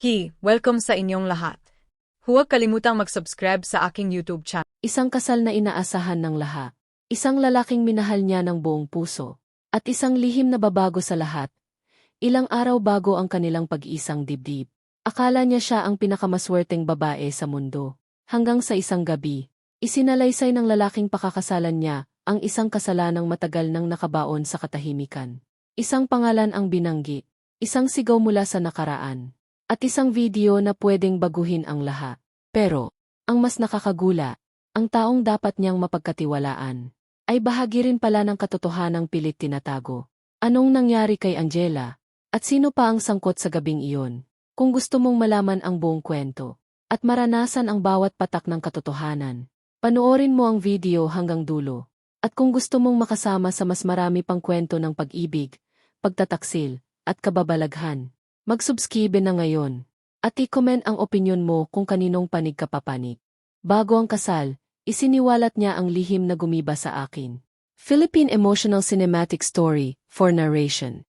Hi, welcome sa inyong lahat. Huwag kalimutang mag-subscribe sa aking YouTube channel. Isang kasal na inaasahan ng lahat. Isang lalaking minahal niya ng buong puso. At isang lihim na babago sa lahat. Ilang araw bago ang kanilang pag-isang dibdib. Akala niya siya ang pinakamaswerteng babae sa mundo. Hanggang sa isang gabi, isinalaysay ng lalaking pakakasalan niya ang isang kasalanang matagal nang nakabaon sa katahimikan. Isang pangalan ang binanggi, isang sigaw mula sa nakaraan, at isang video na pwedeng baguhin ang lahat. Pero, ang mas nakakagula, ang taong dapat niyang mapagkatiwalaan, ay bahagi rin pala ng katotohanang pilit tinatago. Anong nangyari kay Angela? At sino pa ang sangkot sa gabing iyon? Kung gusto mong malaman ang buong kwento, at maranasan ang bawat patak ng katotohanan, panoorin mo ang video hanggang dulo. At kung gusto mong makasama sa mas marami pang kwento ng pag-ibig, pagtataksil, at kababalaghan, mag-subscribe na ngayon. At i-comment ang opinion mo kung kaninong panig ka papanig. Bago ang kasal, isiniwalat niya ang lihim na gumiba sa akin. Philippine Emotional Cinematic Story for Narration.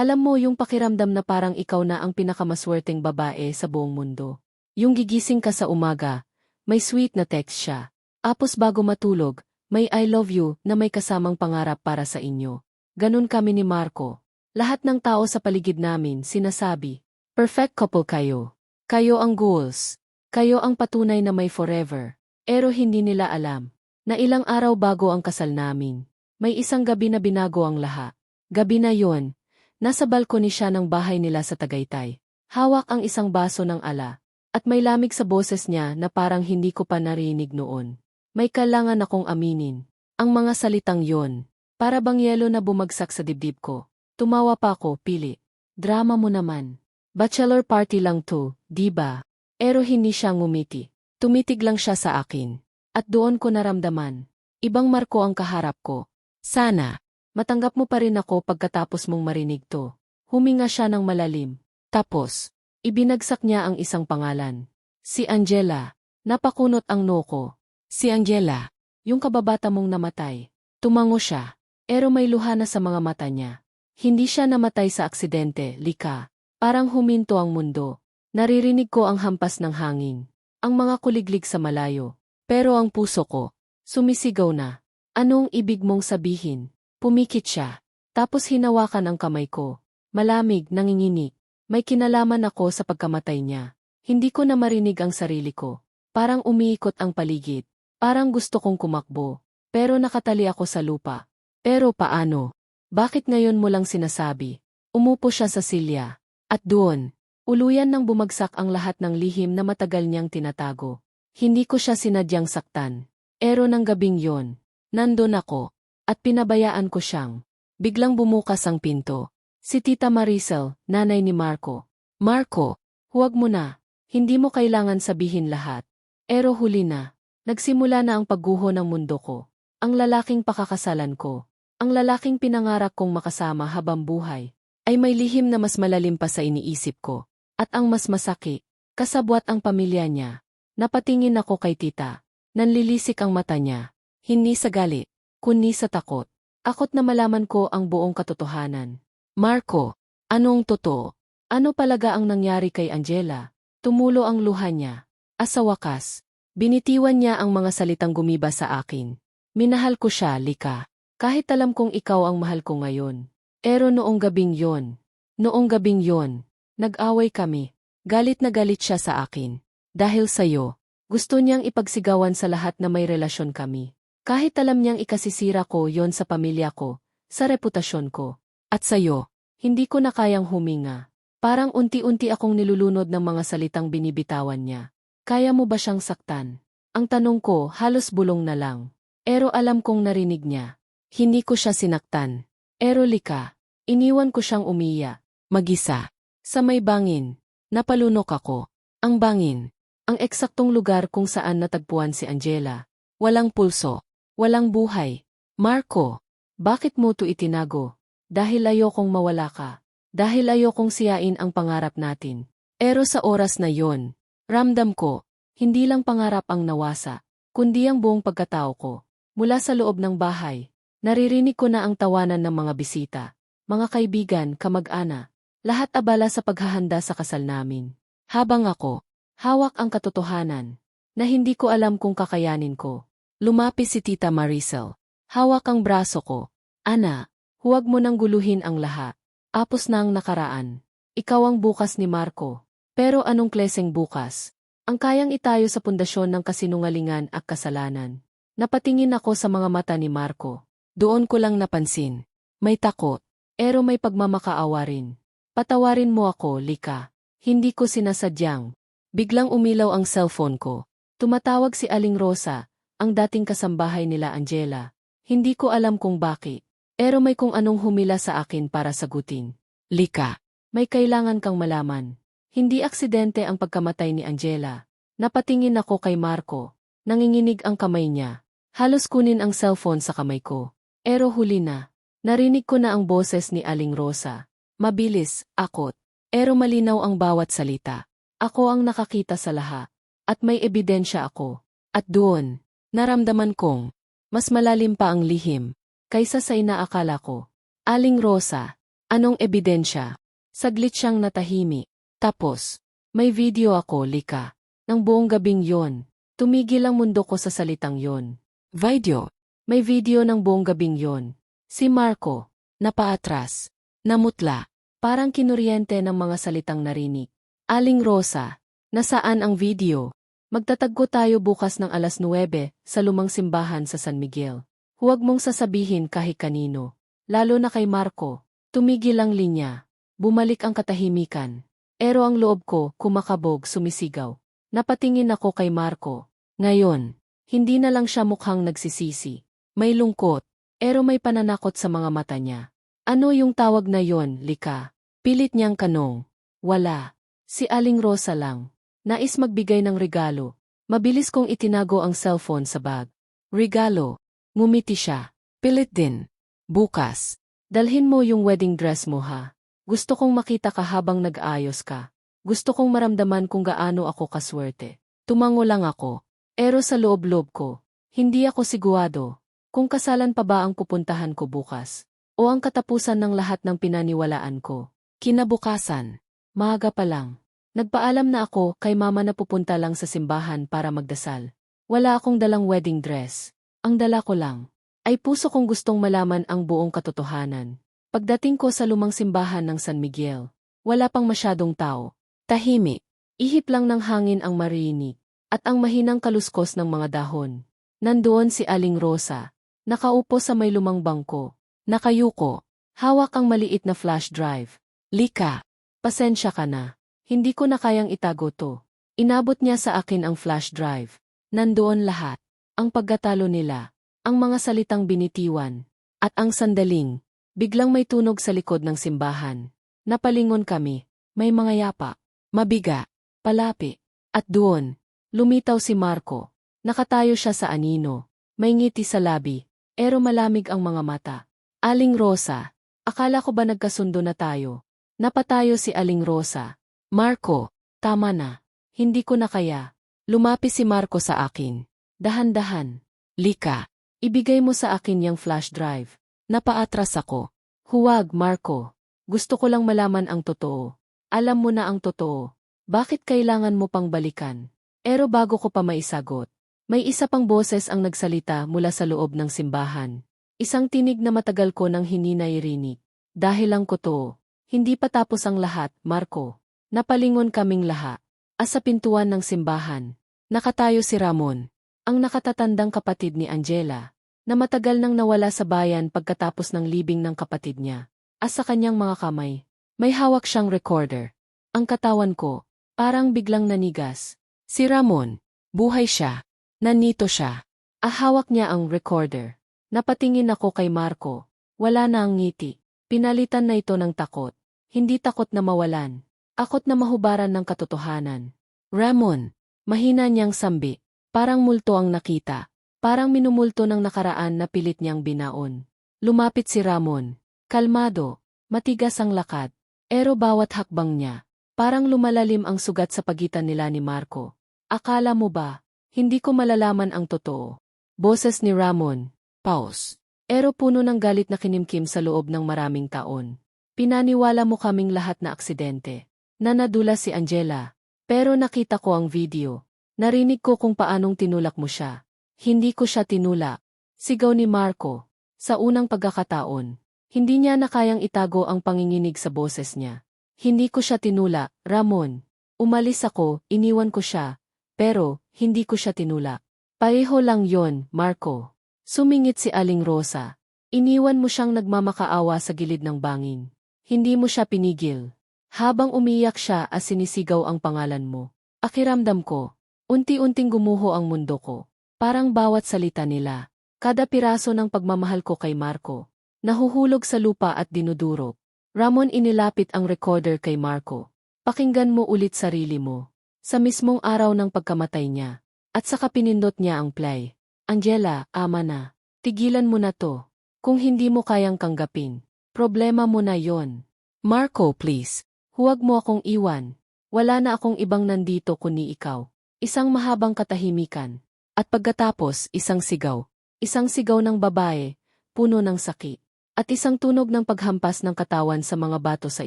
Alam mo yung pakiramdam na parang ikaw na ang pinakamaswerteng babae sa buong mundo. Yung gigising ka sa umaga, may sweet na text siya. Apos bago matulog, may I love you na may kasamang pangarap para sa inyo. Ganun kami ni Marco. Lahat ng tao sa paligid namin sinasabi, perfect couple kayo. Kayo ang goals. Kayo ang patunay na may forever. Pero hindi nila alam na ilang araw bago ang kasal namin. May isang gabi na binago ang lahat. Gabi na yon, nasa balkoni siya ng bahay nila sa Tagaytay. Hawak ang isang baso ng ala. At may lamig sa boses niya na parang hindi ko pa narinig noon. May kailangan akong aminin. Ang mga salitang yon, para bang yelo na bumagsak sa dibdib ko. Tumawa pa ako, pili. Drama mo naman. Bachelor party lang to, di ba? Pero hindi siya ngumiti. Tumitig lang siya sa akin. At doon ko naramdaman. Ibang Marco ang kaharap ko. Sana, matanggap mo pa rin ako pagkatapos mong marinig to. Huminga siya ng malalim. Tapos, ibinagsak niya ang isang pangalan. Si Angela. Napakunot ang noko. Si Angela. Yung kababata mong namatay. Tumango siya. Pero may luha na sa mga mata niya. Hindi siya namatay sa aksidente, lika. Parang huminto ang mundo. Naririnig ko ang hampas ng hangin. Ang mga kuliglig sa malayo. Pero ang puso ko, sumisigaw na. Anong ibig mong sabihin? Pumikit siya. Tapos hinawakan ang kamay ko. Malamig, nanginginig. May kinalaman ako sa pagkamatay niya. Hindi ko na marinig ang sarili ko. Parang umiikot ang paligid. Parang gusto kong kumakbo. Pero nakatali ako sa lupa. Pero paano? Bakit ngayon mo lang sinasabi? Umupo siya sa silya. At doon, uluyan nang bumagsak ang lahat ng lihim na matagal niyang tinatago. Hindi ko siya sinadyang saktan. Pero ng gabing yon, nandun ako. At pinabayaan ko siyang. Biglang bumukas ang pinto. Si Tita Maricel, nanay ni Marco. Marco, huwag mo na. Hindi mo kailangan sabihin lahat. Pero huli na. Nagsimula na ang pagguho ng mundo ko. Ang lalaking pakakasalan ko. Ang lalaking pinangarap kong makasama habang buhay. Ay may lihim na mas malalim pa sa iniisip ko. At ang mas masaki, kasabwat ang pamilya niya. Napatingin ako kay tita. Nanlilisik ang mata niya. Hindi sa galit, kundi sa takot. Akot na malaman ko ang buong katotohanan. Marco, anong totoo? Ano palaga ang nangyari kay Angela? Tumulo ang luha niya. Asa wakas, binitiwan niya ang mga salitang gumiba sa akin. Minahal ko siya, Lika. Kahit alam kong ikaw ang mahal ko ngayon. Pero noong gabing yon, noong gabing yon, nag-away kami. Galit na galit siya sa akin. Dahil sa'yo, gusto niyang ipagsigawan sa lahat na may relasyon kami. Kahit alam niyang ikasisira ko yon sa pamilya ko, sa reputasyon ko. At sa'yo, hindi ko na kayang huminga. Parang unti-unti akong nilulunod ng mga salitang binibitawan niya. Kaya mo ba siyang saktan? Ang tanong ko halos bulong na lang. Pero alam kong narinig niya. Hindi ko siya sinaktan. Pero lika, iniwan ko siyang umiya. Magisa. Sa may bangin. Napalunok ako. Ang bangin. Ang eksaktong lugar kung saan natagpuan si Angela. Walang pulso. Walang buhay. Marco, bakit mo to itinago? Dahil ayokong mawala ka. Dahil ayokong siyain ang pangarap natin. Pero sa oras na yon, ramdam ko, hindi lang pangarap ang nawasa, kundi ang buong pagkatao ko. Mula sa loob ng bahay, naririnig ko na ang tawanan ng mga bisita, mga kaibigan, kamag-ana. Lahat abala sa paghahanda sa kasal namin. Habang ako, hawak ang katotohanan, na hindi ko alam kung kakayanin ko. Lumapis si Tita Maricel. Hawak ang braso ko. Ana, huwag mo nang guluhin ang lahat. Apos na ang nakaraan. Ikaw ang bukas ni Marco. Pero anong kleseng bukas? Ang kayang itayo sa pundasyon ng kasinungalingan at kasalanan. Napatingin ako sa mga mata ni Marco. Doon ko lang napansin. May takot. Pero may pagmamakaawa rin. Patawarin mo ako, Lika. Hindi ko sinasadyang. Biglang umilaw ang cellphone ko. Tumatawag si Aling Rosa, ang dating kasambahay nila Angela. Hindi ko alam kung bakit. Pero may kung anong humila sa akin para sagutin. Lika, may kailangan kang malaman. Hindi aksidente ang pagkamatay ni Angela. Napatingin ako kay Marco. Nanginginig ang kamay niya. Halos kunin ang cellphone sa kamay ko. Pero huli na. Narinig ko na ang boses ni Aling Rosa. Mabilis, akot. Pero malinaw ang bawat salita. Ako ang nakakita sa lahat. At may ebidensya ako. At doon, naramdaman kong, mas malalim pa ang lihim, kaysa sa inaakala ko. Aling Rosa, anong ebidensya? Saglit siyang natahimi. Tapos, may video ako, Lika. Nang buong gabing yon, tumigil ang mundo ko sa salitang yon. Video. May video ng buong gabing yon. Si Marco, napaatras, namutla, parang kinuryente ng mga salitang narinig. Aling Rosa, nasaan ang video? Magtatagpo tayo bukas ng alas 9 sa lumang simbahan sa San Miguel. Huwag mong sasabihin kahit kanino. Lalo na kay Marco. Tumigil ang linya. Bumalik ang katahimikan. Pero ang loob ko, kumakabog, sumisigaw. Napatingin ako kay Marco. Ngayon, hindi na lang siya mukhang nagsisisi. May lungkot, pero may pananakot sa mga mata niya. Ano yung tawag na yon, Lika? Pilit niyang kanong. Wala. Si Aling Rosa lang. Nais magbigay ng regalo. Mabilis kong itinago ang cellphone sa bag. Regalo. Ngumiti siya. Pilit din. Bukas. Dalhin mo yung wedding dress mo ha. Gusto kong makita ka habang nag-ayos ka. Gusto kong maramdaman kung gaano ako kaswerte. Tumango lang ako. Pero sa loob-loob ko, hindi ako sigurado kung kasalan pa ba ang pupuntahan ko bukas o ang katapusan ng lahat ng pinaniwalaan ko. Kinabukasan, maaga pa lang. Nagpaalam na ako kay mama na pupunta lang sa simbahan para magdasal. Wala akong dalang wedding dress. Ang dala ko lang ay puso kong gustong malaman ang buong katotohanan. Pagdating ko sa lumang simbahan ng San Miguel, wala pang masyadong tao. Tahimik. Ihip lang ng hangin ang marinig at ang mahinang kaluskos ng mga dahon. Nandoon si Aling Rosa, nakaupo sa may lumang bangko, nakayuko, hawak ang maliit na flash drive. Lika, pasensya ka na. Hindi ko na kayang itago to. Inabot niya sa akin ang flash drive. Nandoon lahat. Ang pagkatalo nila. Ang mga salitang binitiwan. At ang sandaling. Biglang may tunog sa likod ng simbahan. Napalingon kami. May mga yapa. Mabiga. Palapi. At doon. Lumitaw si Marco. Nakatayo siya sa anino. May ngiti sa labi. Pero malamig ang mga mata. Aling Rosa. Akala ko ba nagkasundo na tayo? Napatayo si Aling Rosa. Marco, tama na. Hindi ko na kaya. Lumapis si Marco sa akin. Dahan-dahan. Lika, ibigay mo sa akin yung flash drive. Napaatras ako. Huwag, Marco. Gusto ko lang malaman ang totoo. Alam mo na ang totoo. Bakit kailangan mo pang balikan? Pero bago ko pa maisagot, may isa pang boses ang nagsalita mula sa loob ng simbahan. Isang tinig na matagal ko nang hininay-rinig. Dahil lang ko to. Hindi pa tapos ang lahat, Marco. Napalingon kaming lahat. As sa pintuan ng simbahan, nakatayo si Ramon, ang nakatatandang kapatid ni Angela, na matagal nang nawala sa bayan pagkatapos ng libing ng kapatid niya. As sa kanyang mga kamay, may hawak siyang recorder. Ang katawan ko, parang biglang nanigas. Si Ramon, buhay siya. Nanito siya. Ahawak niya ang recorder. Napatingin ako kay Marco. Wala na ang ngiti. Pinalitan na ito ng takot. Hindi takot na mawalan. Akot na mahubaran ng katotohanan. Ramon, mahina niyang sambi. Parang multo ang nakita. Parang minumulto ng nakaraan na pilit niyang binaon. Lumapit si Ramon. Kalmado, matigas ang lakad. Pero bawat hakbang niya, parang lumalalim ang sugat sa pagitan nila ni Marco. Akala mo ba, hindi ko malalaman ang totoo? Boses ni Ramon, pause. Ero puno ng galit na kinimkim sa loob ng maraming taon. Pinaniwala mo kaming lahat na aksidente. Na nadula si Angela. Pero nakita ko ang video. Narinig ko kung paanong tinulak mo siya. Hindi ko siya tinulak. Sigaw ni Marco. Sa unang pagkakataon. Hindi niya na kayang itago ang panginginig sa boses niya. Hindi ko siya tinulak, Ramon. Umalis ako, iniwan ko siya. Pero, hindi ko siya tinulak. Pareho lang yon, Marco. Sumingit si Aling Rosa. Iniwan mo siyang nagmamakaawa sa gilid ng bangin. Hindi mo siya pinigil. Habang umiyak siya as sinisigaw ang pangalan mo. Akiramdam ko. Unti-unting gumuho ang mundo ko. Parang bawat salita nila. Kada piraso ng pagmamahal ko kay Marco. Nahuhulog sa lupa at dinudurog. Ramon inilapit ang recorder kay Marco. Pakinggan mo ulit sarili mo. Sa mismong araw ng pagkamatay niya. At saka pinindot niya ang play. Angela, ama na. Tigilan mo na to. Kung hindi mo kayang kanggapin. Problema mo na yon. Marco, please. Huwag mo akong iwan. Wala na akong ibang nandito kundi ikaw. Isang mahabang katahimikan. At pagkatapos, isang sigaw. Isang sigaw ng babae, puno ng sakit. At isang tunog ng paghampas ng katawan sa mga bato sa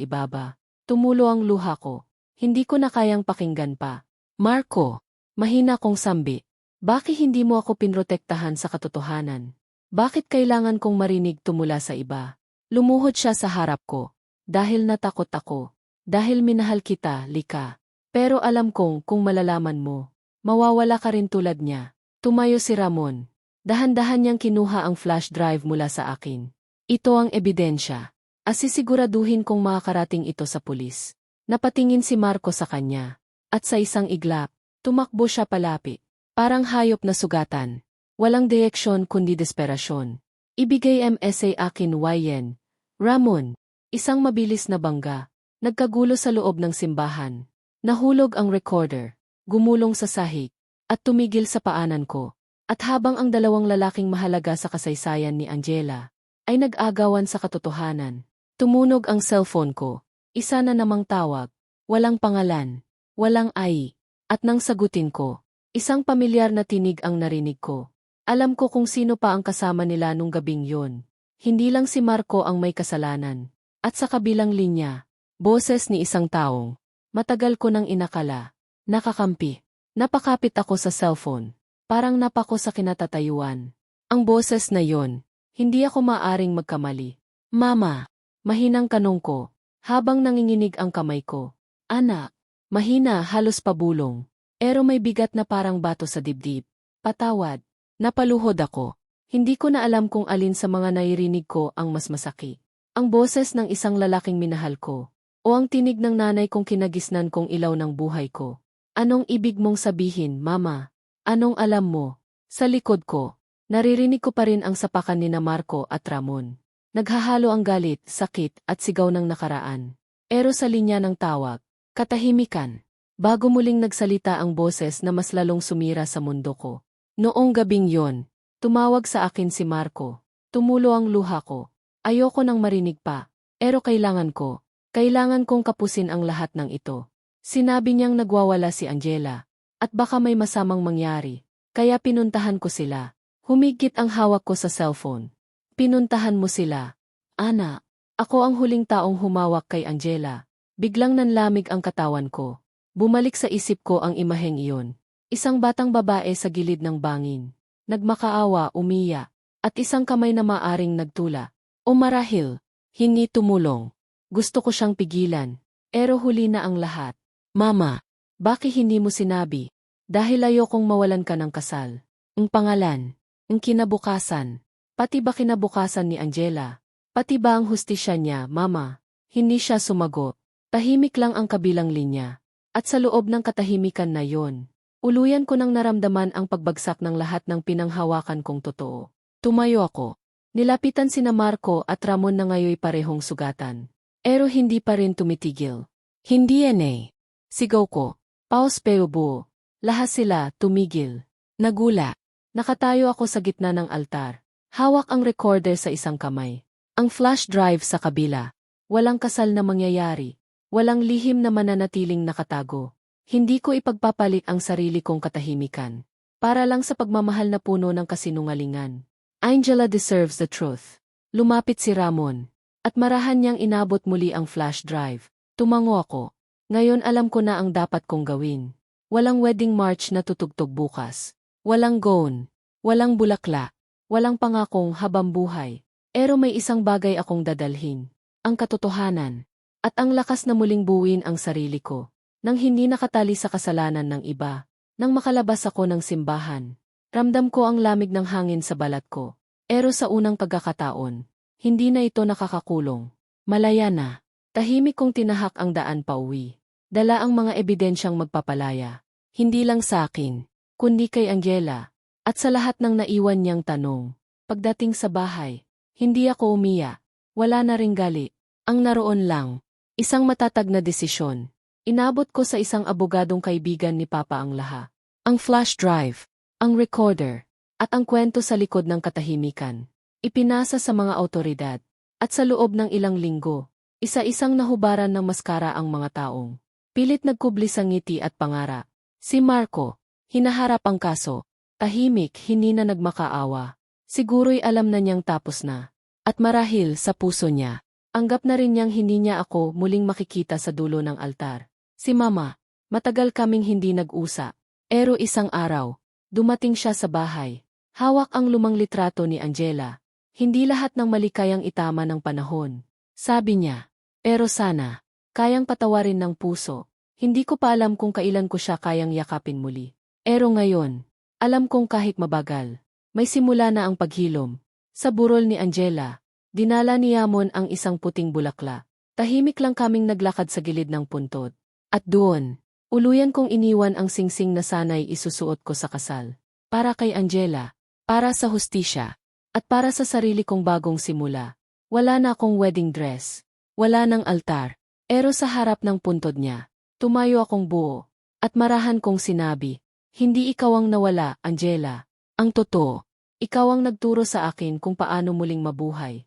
ibaba. Tumulo ang luha ko. Hindi ko na kayang pakinggan pa. Marco, mahina kong sambi. Bakit hindi mo ako pinrotektahan sa katotohanan? Bakit kailangan kong marinig tumula sa iba? Lumuhod siya sa harap ko. Dahil natakot ako. Dahil minahal kita, Lika. Pero alam kong kung malalaman mo, mawawala ka rin tulad niya. Tumayo si Ramon. Dahan-dahan niyang kinuha ang flash drive mula sa akin. Ito ang ebidensya. Asisiguraduhin kong makakarating ito sa pulis. Napatingin si Marco sa kanya. At sa isang iglap, tumakbo siya palapit. Parang hayop na sugatan. Walang direksyon kundi desperasyon. Ibigay MSA akin Yen. Ramon, isang mabilis na bangga. Nagkagulo sa loob ng simbahan. Nahulog ang recorder. Gumulong sa sahig. At tumigil sa paanan ko. At habang ang dalawang lalaking mahalaga sa kasaysayan ni Angela ay nag-agawan sa katotohanan, tumunog ang cellphone ko. Isa na namang tawag. Walang pangalan. Walang ay. At nang sagutin ko, isang pamilyar na tinig ang narinig ko. Alam ko kung sino pa ang kasama nila nung gabing yon. Hindi lang si Marco ang may kasalanan. At sa kabilang linya, boses ni isang taong. Matagal ko nang inakala. Nakakampi. Napakapit ako sa cellphone. Parang napako sa kinatatayuan. Ang boses na yon, hindi ako maaring magkamali. Mama, mahinang kanong ko, habang nanginginig ang kamay ko. Anak, mahina halos pabulong. Pero may bigat na parang bato sa dibdib. Patawad. Napaluhod ako. Hindi ko na alam kung alin sa mga nairinig ko ang mas masakit. Ang boses ng isang lalaking minahal ko. O ang tinig ng nanay kong kinagisnan kong ilaw ng buhay ko. Anong ibig mong sabihin, Mama? Anong alam mo? Sa likod ko, naririnig ko pa rin ang sapakan ni na Marco at Ramon. Naghahalo ang galit, sakit, at sigaw ng nakaraan. Pero sa linya ng tawag, katahimikan. Bago muling nagsalita ang boses na mas lalong sumira sa mundo ko. Noong gabing yon, Tumawag sa akin si Marco. Tumulo ang luha ko. Ayoko nang marinig pa. Pero kailangan ko. Kailangan kong kapusin ang lahat ng ito. Sinabi niyang nagwawala si Angela. At baka may masamang mangyari. Kaya pinuntahan ko sila. Humigit ang hawak ko sa cellphone. Pinuntahan mo sila. Ana, ako ang huling taong humawak kay Angela. Biglang nanlamig ang katawan ko. Bumalik sa isip ko ang imaheng iyon. Isang batang babae sa gilid ng bangin nagmakaawa, umiya, at isang kamay na maaring nagtula. O marahil, hingi tumulong. Gusto ko siyang pigilan, pero huli na ang lahat. Mama, bakit hindi mo sinabi? Dahil ayokong mawalan ka ng kasal. Ang pangalan, ang kinabukasan, pati ba kinabukasan ni Angela? Pati ba ang hustisya niya, Mama? Hindi siya sumagot. Tahimik lang ang kabilang linya. At sa loob ng katahimikan na yon, Uluyan ko nang naramdaman ang pagbagsak ng lahat ng pinanghawakan kong totoo. Tumayo ako. Nilapitan sina Marco at Ramon na ngayoy parehong sugatan. Pero hindi pa rin tumitigil. Hindi yan eh. Sigaw ko. Paus buo. Lahat sila tumigil. Nagula. Nakatayo ako sa gitna ng altar. Hawak ang recorder sa isang kamay. Ang flash drive sa kabila. Walang kasal na mangyayari. Walang lihim na mananatiling nakatago. Hindi ko ipagpapalit ang sarili kong katahimikan. Para lang sa pagmamahal na puno ng kasinungalingan. Angela deserves the truth. Lumapit si Ramon. At marahan niyang inabot muli ang flash drive. Tumango ako. Ngayon alam ko na ang dapat kong gawin. Walang wedding march na tutugtog bukas. Walang gown. Walang bulakla. Walang pangakong habang buhay. Pero may isang bagay akong dadalhin. Ang katotohanan. At ang lakas na muling buuin ang sarili ko. Nang hindi nakatali sa kasalanan ng iba. Nang makalabas ako ng simbahan. Ramdam ko ang lamig ng hangin sa balat ko. Pero sa unang pagkakataon, hindi na ito nakakakulong. Malaya na. Tahimik kong tinahak ang daan pauwi. Dala ang mga ebidensyang magpapalaya. Hindi lang sa akin, kundi kay Angela. At sa lahat ng naiwan niyang tanong. Pagdating sa bahay, hindi ako umiya. Wala na ring gali. Ang naroon lang, isang matatag na desisyon. Inabot ko sa isang abogadong kaibigan ni Papa ang laha. Ang flash drive, ang recorder, at ang kwento sa likod ng katahimikan. Ipinasa sa mga autoridad. At sa loob ng ilang linggo, isa-isang nahubaran ng maskara ang mga taong. Pilit nagkubli sa ngiti at pangara. Si Marco, hinaharap ang kaso. Tahimik, hindi na nagmakaawa. Siguro'y alam na niyang tapos na. At marahil sa puso niya, anggap na rin niyang hindi niya ako muling makikita sa dulo ng altar. Si Mama, matagal kaming hindi nag-usa. Pero isang araw, dumating siya sa bahay. Hawak ang lumang litrato ni Angela. Hindi lahat ng malikayang itama ng panahon. Sabi niya, pero sana, kayang patawarin ng puso. Hindi ko pa alam kung kailan ko siya kayang yakapin muli. Pero ngayon, alam kong kahit mabagal, may simula na ang paghilom. Sa burol ni Angela, dinala ni Yamon ang isang puting bulakla. Tahimik lang kaming naglakad sa gilid ng puntod. At doon, uluyan kong iniwan ang singsing na sanay isusuot ko sa kasal. Para kay Angela, para sa hustisya, at para sa sarili kong bagong simula. Wala na akong wedding dress. Wala ng altar. Pero sa harap ng puntod niya, tumayo akong buo. At marahan kong sinabi, hindi ikaw ang nawala, Angela. Ang totoo, ikaw ang nagturo sa akin kung paano muling mabuhay.